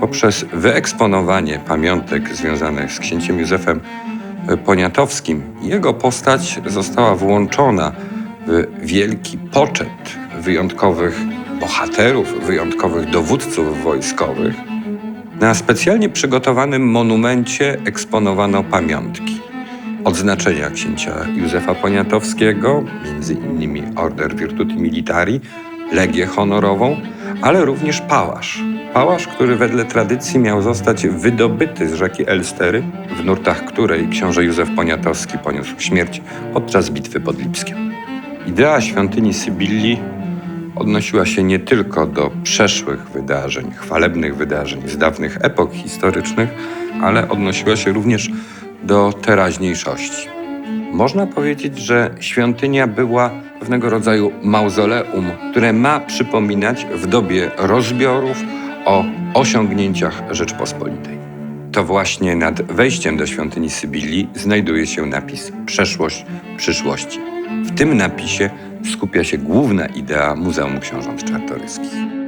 Poprzez wyeksponowanie pamiątek związanych z księciem Józefem Poniatowskim, jego postać została włączona w wielki poczet wyjątkowych bohaterów, wyjątkowych dowódców wojskowych. Na specjalnie przygotowanym monumencie eksponowano pamiątki. Odznaczenia księcia Józefa Poniatowskiego, między innymi Order Virtuti Militari, Legię Honorową, ale również pałasz. Pałasz, który wedle tradycji miał zostać wydobyty z rzeki Elstery, w nurtach której książę Józef Poniatowski poniósł śmierć podczas bitwy pod Lipskiem. Idea świątyni Sybilli odnosiła się nie tylko do przeszłych wydarzeń, chwalebnych wydarzeń z dawnych epok historycznych, ale odnosiła się również do teraźniejszości. Można powiedzieć, że świątynia była pewnego rodzaju mauzoleum, które ma przypominać w dobie rozbiorów o osiągnięciach Rzeczpospolitej. To właśnie nad wejściem do świątyni Sybilli znajduje się napis Przeszłość przyszłości. W tym napisie skupia się główna idea Muzeum Książąt Czartoryskich.